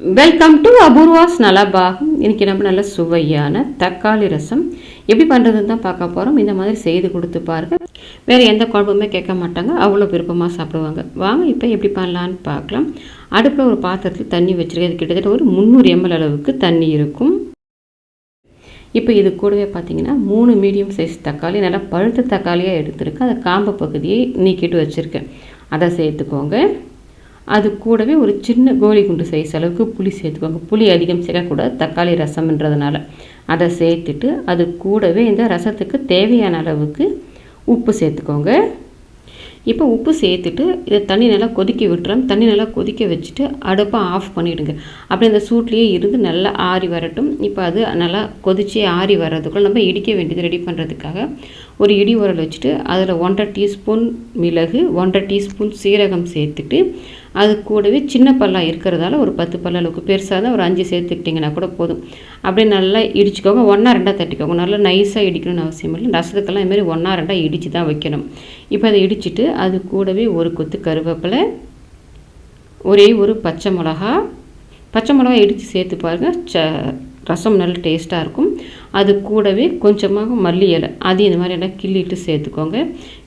Welcome to Apoorva's Nalabagam இன்றைக்கி நம்ம நல்ல சுவையான தக்காளி ரசம். எப்படி பண்ணுறதுன்னு தான் பார்க்க போகிறோம் இந்த மாதிரி செய்து கொடுத்து பாருங்க. வேறு எந்த குழம்புமே கேட்க மாட்டாங்க. அவ்வளோ விருப்பமாக சாப்பிடுவாங்க. வாங்க இப்போ எப்படி பண்ணலான்னு பார்க்கலாம். அடுப்பில் ஒரு பாத்திரத்தில் தண்ணி வச்சுருக்கேன். கிட்டத்தட்ட ஒரு முந்நூறு எம்எல் அளவுக்கு தண்ணி இருக்கும். இப்போ இது கூடவே பார்த்தீங்கன்னா மூணு மீடியம் சைஸ் தக்காளி நல்லா பழுத்த தக்காளியாக எடுத்துருக்கு அந்த காம்பு பகுதியை நீக்கிட்டு வச்சுருக்கேன். அதை சேர்த்துக்கோங்க. அது கூடவே ஒரு சின்ன கோலி குண்டு சைஸ் அளவுக்கு புளி சேர்த்துக்கோங்க. புளி அதிகம் சேர்க்கக்கூடாது தக்காளி ரசம்ன்றதுனால. அதை சேர்த்துட்டு அது கூடவே இந்த ரசத்துக்கு தேவையான அளவுக்கு உப்பு சேர்த்துக்கோங்க. இப்போ உப்பு சேர்த்துட்டு இதை தண்ணி நல்லா கொதிக்க விட்டுறோம். தண்ணி நல்லா கொதிக்க வச்சுட்டு அடுப்பை ஆஃப் பண்ணிவிடுங்க அப்படி அந்த சூட்லேயே இருந்து நல்லா ஆறி வரட்டும். இப்போ அது நல்லா கொதிச்சு ஆறி வர்றதுக்குள்ள நம்ம இடிக்க வேண்டியது ரெடி பண்ணுறதுக்காக ஒரு இடி உரல் வச்சுட்டு அதில் ஒன்றரை டீஸ்பூன் மிளகு ஒன்றரை டீஸ்பூன் சீரகம் சேர்த்துட்டு அது கூடவே சின்ன பல்லாக இருக்கிறதால ஒரு பத்து பல்ல அளவுக்கு பெருசாக தான் ஒரு அஞ்சு சேர்த்துக்கிட்டிங்கன்னா கூட போதும். அப்படியே நல்லா இடிச்சுக்கோங்க. ஒன்றா ரெண்டாக தட்டிக்கோங்க. நல்லா நைஸாக இடிக்கணும்னு அவசியம் இல்லை. ரசத்துக்கெல்லாம் இதுமாரி ஒன்றா ரெண்டாக இடித்து தான் வைக்கணும். இப்போ அதை இடிச்சிட்டு அது கூடவே ஒரு கொத்து கருவேப்பிலை ஒரே ஒரு பச்சை மிளகா. பச்சை மிளகா இடித்து சேர்த்து பாருங்கள் ச ரசம் நல்ல டேஸ்ட்டாக இருக்கும். அது கூடவே கொஞ்சமாக மல்லி இலை. அதையும் இந்த மாதிரி எல்லாம் கிள்ளிட்டு சேர்த்துக்கோங்க.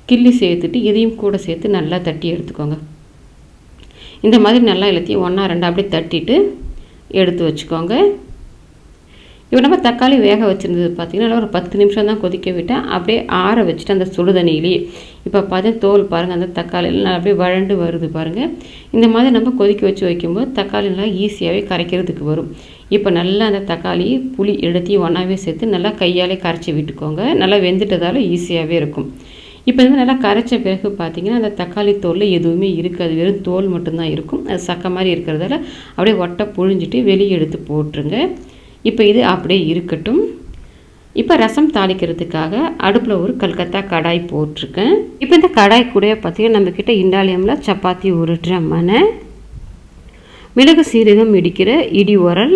கிள்ளி சேர்த்துட்டு இதையும் கூட சேர்த்து நல்லா தட்டி எடுத்துக்கோங்க. இந்த மாதிரி நல்லா எல்லாத்தையும் ஒன்றா ரெண்டா அப்படியே தட்டிட்டு எடுத்து வச்சுக்கோங்க. இப்போ நம்ம தக்காளி வேக வச்சுருந்தது பார்த்திங்கன்னா ஒரு பத்து நிமிஷம் தான் கொதிக்க விட்டேன். அப்படியே ஆற வச்சுட்டு அந்த சுடுதண்ணியிலேயே இப்போ பார்த்தா தோல் பாருங்கள் அந்த தக்காளியெல்லாம் அப்படியே வழண்டு வருது பாருங்கள் இந்த மாதிரி நம்ம கொதிக்க வச்சு வைக்கும்போது தக்காளி நல்லா ஈஸியாகவே கரைக்கிறதுக்கு வரும். இப்போ நல்லா அந்த தக்காளி புளி எடுத்தையும் ஒன்றாவே சேர்த்து நல்லா கையாலே கரைச்சி விட்டுக்கோங்க. நல்லா வெந்துட்டதால் ஈஸியாகவே இருக்கும். இப்போ வந்து நல்லா கரைச்ச பிறகு பார்த்தீங்கன்னா அந்த தக்காளி தோலில் எதுவுமே இருக்காது. வெறும் தோல் மட்டும்தான் இருக்கும். அது சக்க மாதிரி இருக்கிறதால அப்படியே ஒட்டை புழிஞ்சிட்டு வெளியே எடுத்து போட்டுருங்க. இப்போ இது அப்படியே இருக்கட்டும். இப்போ ரசம் தாளிக்கிறதுக்காக அடுப்பில் ஒரு கல்கத்தா கடாய் போட்டிருக்கேன். இப்போ இந்த கடாய் கூட பார்த்தீங்கன்னா நம்மக்கிட்ட இண்டாலியமில் சப்பாத்தி உருட்டுற மனை மிளகு சீரகம் இடிக்கிற இடி உரல்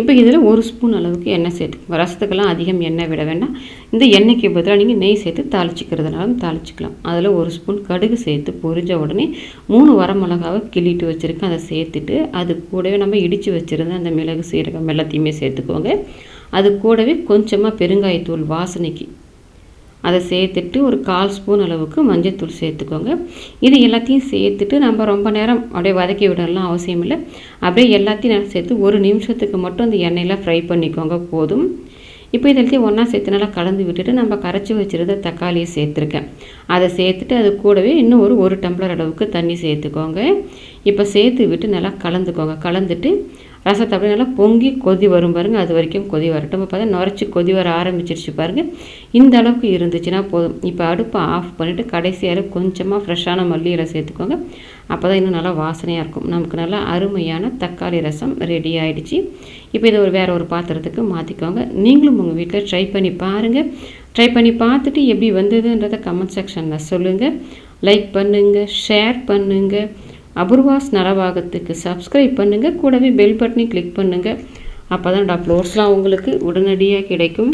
இப்போ இதில் ஒரு ஸ்பூன் அளவுக்கு எண்ணெய் சேர்த்துக்கோங்க ரசத்துக்கெல்லாம் அதிகம் எண்ணெய் விட வேண்டாம். இந்த எண்ணெய்க்கு பதிலாக நீங்கள் நெய் சேர்த்து தாளிச்சிக்கிறதுனாலும் தாளிச்சிக்கலாம். அதில் ஒரு ஸ்பூன் கடுகு சேர்த்து பொரிஞ்ச உடனே மூணு வரமிளகாவை கிள்ளிட்டு வச்சுருக்கேன். அதை சேர்த்துட்டு அது கூடவே நம்ம இடித்து வச்சுருந்த அந்த மிளகு சீரகம் எல்லாத்தையுமே சேர்த்துக்கோங்க. அது கூடவே கொஞ்சமாக பெருங்காயத்தூள் வாசனைக்கு அதை சேர்த்துட்டு ஒரு கால் ஸ்பூன் அளவுக்கு மஞ்சள்தூள் சேர்த்துக்கோங்க. இது எல்லாத்தையும் சேர்த்துட்டு நம்ம ரொம்ப நேரம் அப்படியே வதக்கி விடலாம் அவசியம் இல்லை. அப்படியே எல்லாத்தையும் நல்லா சேர்த்து ஒரு நிமிஷத்துக்கு மட்டும் அந்த எண்ணெயில் ஃப்ரை பண்ணிக்கோங்க போதும். இப்போ இதெல்லாத்தையும் ஒன்றா சேர்த்து நல்லா கலந்து விட்டுட்டு நம்ம கரைச்சி வச்சுருந்த தக்காளியை சேர்த்துருக்கேன். அதை சேர்த்துட்டு அது கூடவே இன்னும் ஒரு ஒரு டம்ளர் அளவுக்கு தண்ணி சேர்த்துக்கோங்க. இப்போ சேர்த்து விட்டு நல்லா கலந்துக்கோங்க. கலந்துட்டு ரசத்தை அப்படியே நல்லா பொங்கி கொதி வரும் பாருங்கள் அது வரைக்கும் கொதி வரட்டும். இப்போ பார்த்தா நுரைச்சி கொதி வர ஆரம்பிச்சிருச்சு பாருங்கள் இந்த அளவுக்கு இருந்துச்சுன்னா போதும். இப்போ அடுப்பை ஆஃப் பண்ணிவிட்டு கடைசியாக கொஞ்சமாக ஃப்ரெஷ்ஷான மல்லியில் சேர்த்துக்கோங்க. அப்போ தான் இன்னும் நல்லா வாசனையாக இருக்கும். நமக்கு நல்லா அருமையான தக்காளி ரசம் ரெடி ஆகிடுச்சு இப்போ இதை ஒரு வேறு ஒரு பாத்திரத்துக்கு மாற்றிக்கோங்க நீங்களும் உங்கள் வீட்டில் ட்ரை பண்ணி பாருங்கள் ட்ரை பண்ணி பார்த்துட்டு எப்படி வந்ததுன்றதை கமெண்ட் செக்ஷனில் சொல்லுங்கள் லைக் பண்ணுங்கள் ஷேர் பண்ணுங்கள் அபூர்வாஸ் நலபாகத்துக்கு சப்ஸ்கிரைப் பண்ணுங்கள் கூடவே பெல் பட்டனையும் கிளிக் பண்ணுங்கள் அப்போ தான் அப்லோட்ஸ்லாம் உங்களுக்கு உடனடியாக கிடைக்கும்.